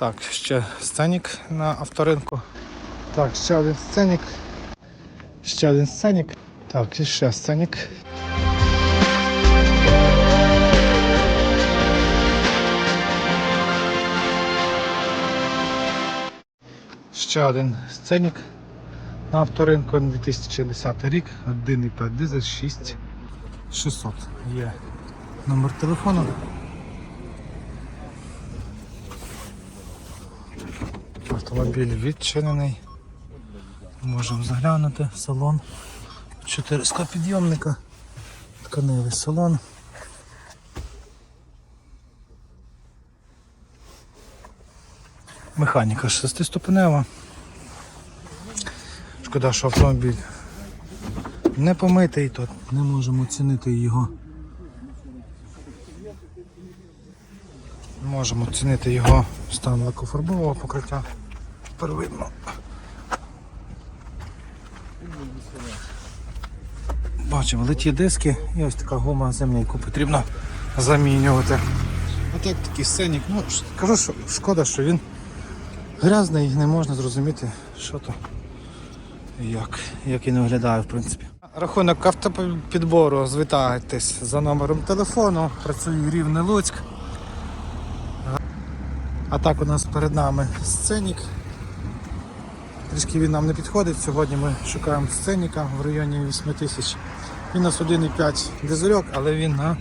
Так, ще сценік на авторинку. Так, ще один сценік. Ще один сценік. Так, і ще сценік. Ще один сценік на авторинку 2010 рік, 1,5 дизель 6600 є номер телефону. Автомобіль відчинений. Можемо заглянути салон. 400 підйомника. Тканевий салон. Механіка шестиступенева. Шкода, що автомобіль не помитий, то не можемо оцінити його. Можемо оцінити його стан лакофарбового покриття. Первинно. Бачимо, литі диски і ось така гума зимня, яку потрібно замінювати. Отак такий сценік. Ну, кажу, що шкода, що він грязний і не можна зрозуміти, що то як, як він виглядає, в принципі. Рахунок автопідбору звітайтесь за номером телефону. Працює Рівне Луцьк. А так у нас перед нами сценік. Трішки він нам не підходить. Сьогодні ми шукаємо сценіка в районі 8 тисяч. Він у нас 1,5 дизельок, але він на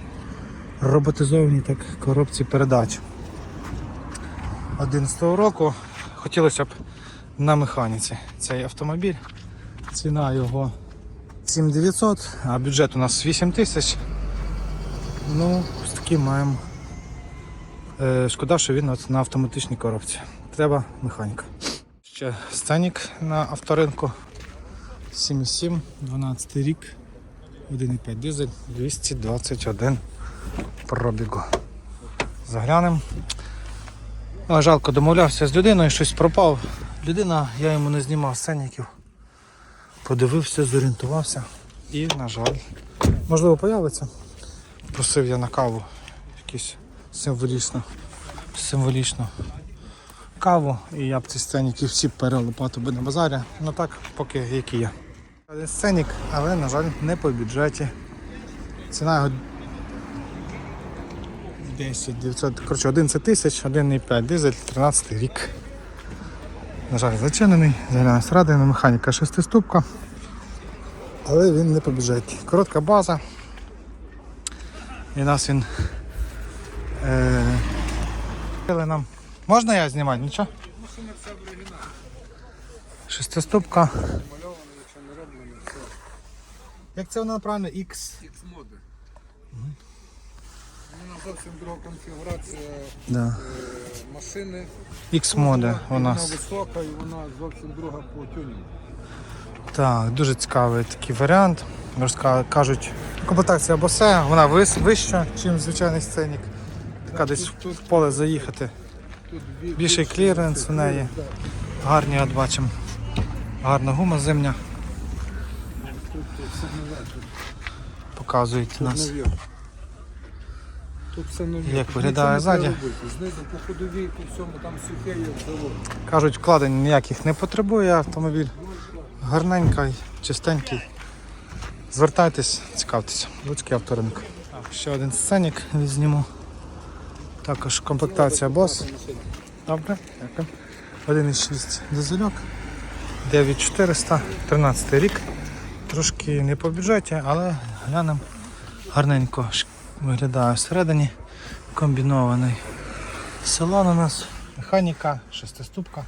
роботизованій так коробці передач. 11 року хотілося б на механіці цей автомобіль. Ціна його 7900, а бюджет у нас 8 тисяч. Ну, ось такі маємо. Е, Шкода, що він на автоматичній коробці. Треба механіка. Ще сценік на авторинку. 7,7, 12 рік, 1,5 дизель, 221 пробігу. Заглянемо. А, жалко, домовлявся з людиною, щось пропав. Людина, я йому не знімав сценіків. Подивився, зорієнтувався і, на жаль, можливо, появиться. Просив я на каву якісь символічно, символічно каву, і я б ці сценіки всі перелопатив би на базарі. Ну так, поки які є. Один Сценік, але, на жаль, не по бюджеті. Ціна його 10 900, коротше 11 тисяч, 1,5 дизель, 13 рік. На жаль, зачинений, заглянув всередину, механіка шестиступка, але він не по бюджеті. Коротка база. І нас він е, нам. Можна я знімати? Нічого? Шестиступка. Як це воно правильно? X. X-моди. Вона зовсім друга конфігурація Да. е, машини. X моде у Вона висока і вона зовсім друга по тюнінгу. Так, дуже цікавий такий варіант. Розка- Кажуть, комплектація босе, вона вис- вища, ніж звичайний сценік. Така десь в поле заїхати. Більший кліренс у неї. Гарні, от бачимо. Гарна гума зимня. Показують нас. Тут все нові. Як виглядає ззаді. Знизу по ходовій, по всьому там сухе, завод. Кажуть, вкладень ніяких не потребує автомобіль. Гарненький, чистенький. Звертайтесь, цікавтеся. Луцький авторинок. Ще один сценік візьмемо. Також комплектація бос. Добре, дякую. 1,6 дизельок. 9400, 13 рік. Трошки не по бюджеті, але глянемо. Гарненько виглядає всередині. Комбінований салон у нас. Механіка, шестиступка.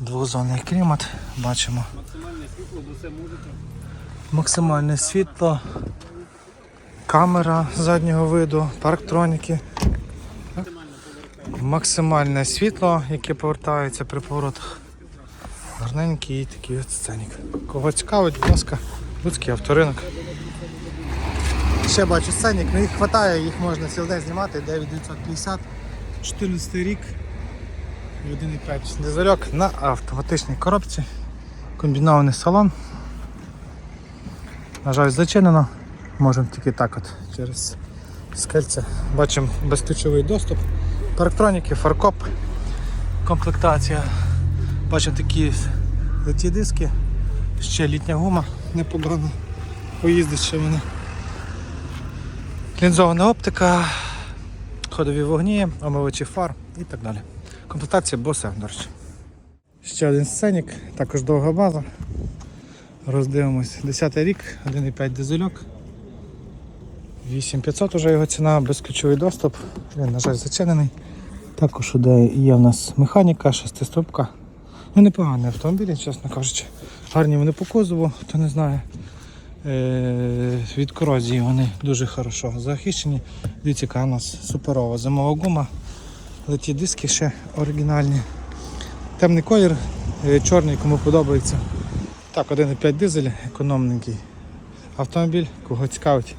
Двозонний клімат, бачимо. Максимальне світло, камера заднього виду, парктроніки. Максимальне світло, яке повертається при поворотах. Гарненький такий от сценік. Кого цікавить, будь ласка, Луцький авторинок. Ще бачу сценік, ну їх вистачає, їх можна цілий день знімати, 9950, 14 рік. 1,5 дизельок на автоматичній коробці. Комбінований салон. На жаль, зачинено. Можемо тільки так от через скельце. Бачимо безключовий доступ. Парктроніки, фаркоп. комплектація. Бачимо такі леті диски, ще літня гума непогана. Поїздить ще вони. Лінзована оптика, ходові вогні, омивачі фар і так далі. Комплектація босе, до речі. Ще один сценік, також довга база. Роздивимось. 10 рік, 1,5 дизельок. 8500 вже його ціна, безключовий доступ. Він, на жаль, зачинений. Також іде є в нас механіка, шестиступка. Ну, непоганий автомобіль, чесно кажучи. Гарні вони по кузову, хто не знає. Е, від корозії вони дуже хорошо захищені. Дивіться, яка у нас суперова зимова гума. Леті диски ще оригінальні. Темний колір, е, чорний, кому подобається. Так, 1,5 дизель, економненький автомобіль, кого цікавить.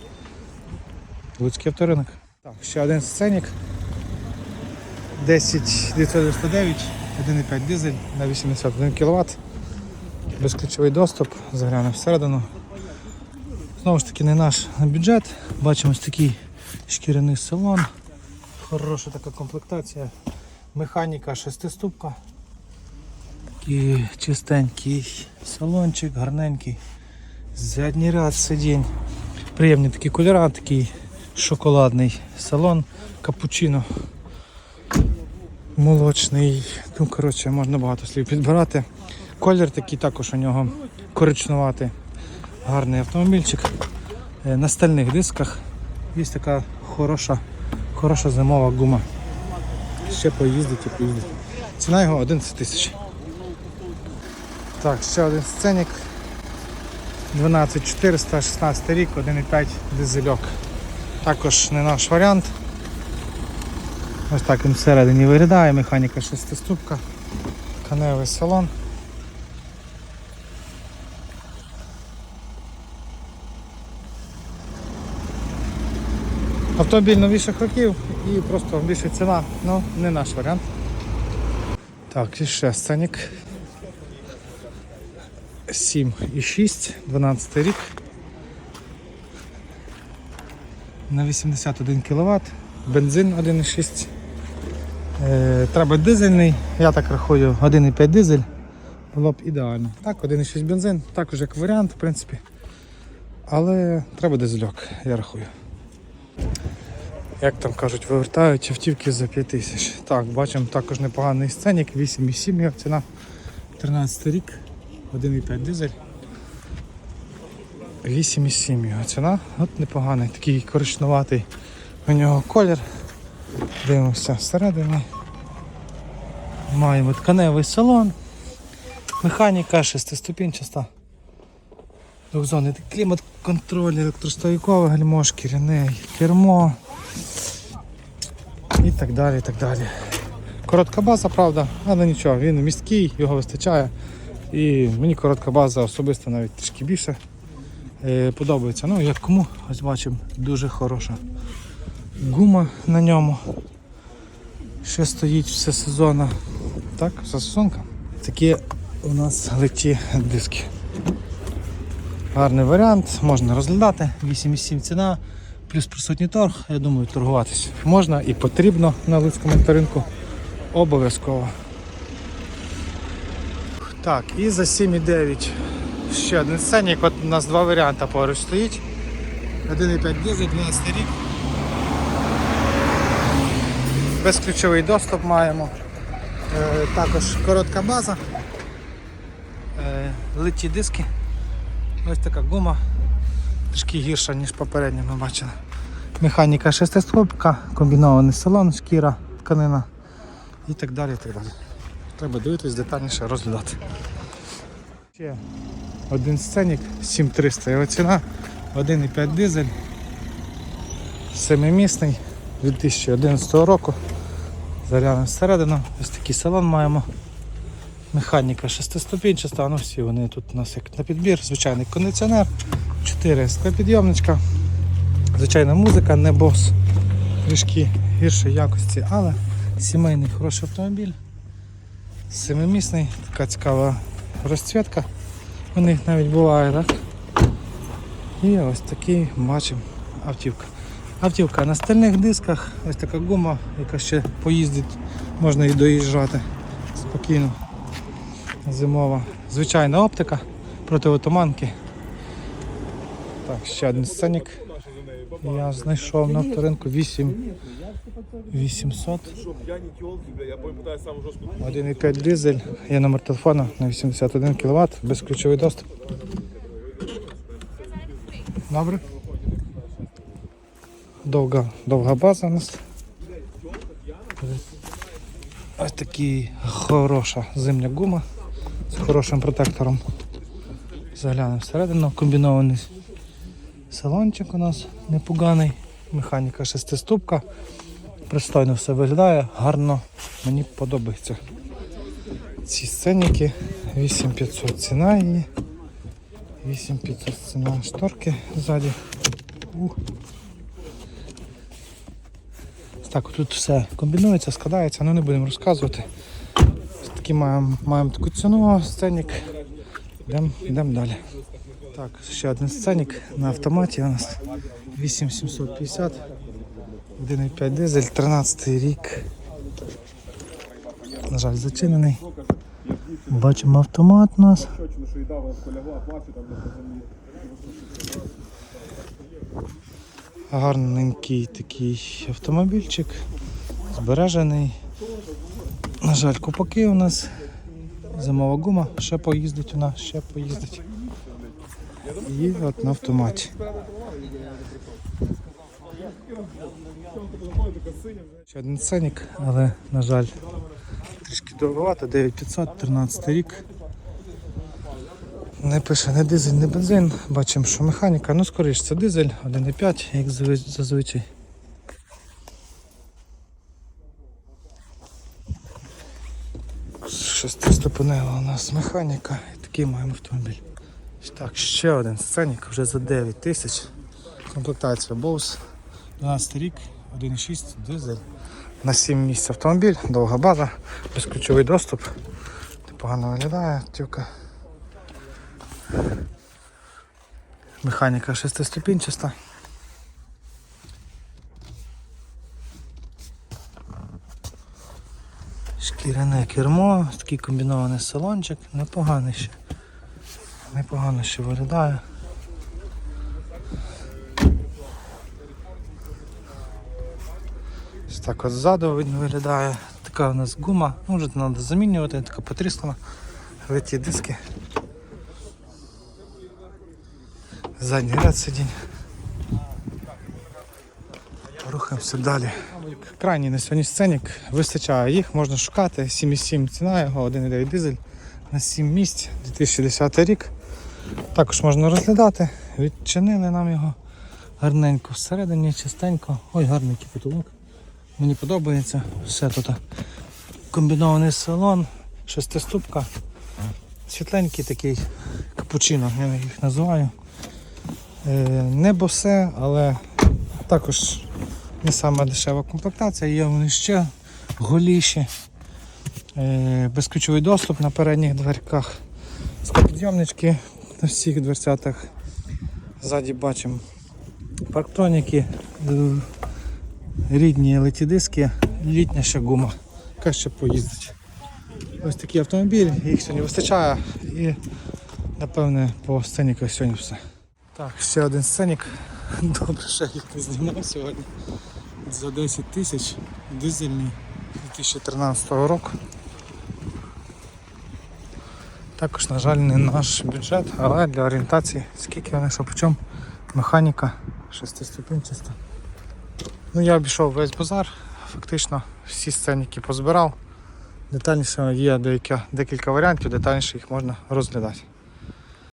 Луцький авторинок. Так, ще один сценік. 10999, 1,5 дизель на 81 кВт. Безключовий доступ, заглянемо всередину. Знову ж таки, не наш бюджет. Бачимо ось такий шкіряний салон. Хороша така комплектація. Механіка шестиступка. Такий чистенький салончик, гарненький. Задній ряд сидінь. Приємні такі кольори, такий шоколадний салон, капучино. Молочний. Ну, коротше, можна багато слів підбирати. Колір такий також у нього коричнуватий. Гарний автомобільчик. Е, На стальних дисках є така хороша, хороша зимова гума. Ще поїздить і поїздить. Ціна його 11 тисяч. Так, ще один сценік. 12400, 16 рік, 1,5 дизельок. Також не наш варіант. Ось так він всередині виглядає, механіка шестиступка, каневий салон. Автомобіль новіших років і просто більша ціна, ну не наш варіант. Так, і ще сценік. 7,6, 12 рік. На 81 кВт, бензин 1,6. Е, треба дизельний, я так рахую, 1,5 дизель. Було б ідеально. Так, 1,6 бензин, також як варіант, в принципі. Але треба дизельок, я рахую. Як там кажуть, вивертають автівки за 5 тисяч. Так, бачимо також непоганий сценік, 8,7 його ціна. 13 рік, 1,5 дизель. 8,7 його ціна. От непоганий, такий коричнуватий у нього колір. Дивимося всередині. Маємо тканевий салон. Механіка шестиступінчаста. Двохзонний клімат контроль, електростоїкове гальмо, шкіряне кермо і так далі. і так далі. Коротка база, правда, але нічого, він місткий, його вистачає. І мені коротка база особисто навіть трішки більше подобається. Ну, як кому, ось бачимо, дуже хороша гума на ньому. Ще стоїть все сезону. Так, все сезонка. Такі у нас леті диски. Гарний варіант, можна розглядати. 8,7 ціна, плюс присутній торг. Я думаю, торгуватись можна і потрібно на Луцькому ринку. Обов'язково. Так, і за 7,9 ще один сценік. От у нас два варіанти поруч стоїть. 1,5 дизель, 12 рік. Безключовий доступ маємо. Е, також коротка база. Е, литі диски. Ось така гума. Трішки гірша, ніж попередня ми бачили. Механіка шестиступка, комбінований салон, шкіра, тканина і так далі. І так далі. Треба дивитись детальніше розглядати. Ще один сценік 7300 його ціна, 1,5 дизель, семимісний 2011 року. Зарядом всередину, ось такий салон маємо. Механіка шестиступінчаста, ну всі вони тут у нас як на підбір, звичайний кондиціонер, 4 склопідйомничка, звичайна музика, не бос, трішки гіршої якості, але сімейний хороший автомобіль. Семимісний, така цікава розцвітка. У них навіть буває, так? І ось такий бачимо автівка. Автівка на стальних дисках, ось така гума, яка ще поїздить, можна і доїжджати. спокійно. Зимова. Звичайна оптика проти отоманки. Так, ще один сценік. Я знайшов на авторинку 8 800. Щоб я не тілки, бля, я пам'ятаю саму жорстку 1,5 дизель, є номер телефона на 81 кВт, безключовий доступ. Добре. Довга, довга база у нас. Ось такий хороша зимня гума з хорошим протектором. Заглянемо всередину, комбінований салончик у нас непоганий, механіка шестиступка. Пристойно все виглядає, гарно, мені подобається. Ці сценіки 8500 ціна її. 8500 ціна шторки ззаді. Ось Так, тут все комбінується, складається, але не будемо розказувати. Такі маємо, маємо таку ціну, сценік. Йдемо йдем далі. Так, ще один сценік на автоматі у нас 8750. 1,5 дизель, 13 рік. На жаль, зачинений. Бачимо автомат у нас. Гарненький такий автомобільчик. Збережений. На жаль, купаки у нас. Зимова гума, ще поїздить вона, ще поїздить. І от на автоматі. Ще один ценник, але, на жаль, трішки дороговато, 9500, 13 рік. Не пише не дизель, не бензин. Бачимо, що механіка, ну скоріш це дизель 1,5, як зазвич- зазвичай. Шестиступенева у нас механіка і такий маємо автомобіль. Так, ще один сценік вже за 9 тисяч. Комплектація Bose. 12 рік, 1,6 дизель. На 7 місць автомобіль, довга база, безключовий доступ. Погано виглядає, тюка. Механіка шестиступінчаста. Шкіряне кермо, такий комбінований салончик, непоганий ще. Непогано ще виглядає. Ось так от ззаду він виглядає. Така у нас гума, ну вже треба замінювати, така потріскана. Литі диски. Задній ряд сидінь. Рухаємося далі. Крайній на сьогодні сценік, вистачає їх, можна шукати. 7,7 ціна його, 1,9 дизель на 7 місць, 2010 рік. Також можна розглядати. Відчинили нам його гарненько всередині, чистенько. Ой, гарний потолок. Мені подобається. Все тут комбінований салон, шестиступка. Світленький такий капучино, я їх називаю. Е, Не босе, але також не сама дешева комплектація, є вони ще голіші. Е, Безключовий доступ на передніх дверках. Склопідйомнички на всіх дверцятах. Ззаді бачимо парктроніки, е, рідні леті-диски, літня ще гума. Яка ще поїздить. Ось такий автомобіль, їх сьогодні вистачає і напевне по сценіку сьогодні все. Так, ще один сценік. Добре, що їх не знімав сьогодні. За 10 тисяч дизельний 2013 року. Також, на жаль, не наш бюджет, але для орієнтації, скільки вони, що по механіка шестиступінчаста. Ну, я обійшов весь базар, фактично всі сценіки позбирав. Детальніше є декілька варіантів, детальніше їх можна розглядати.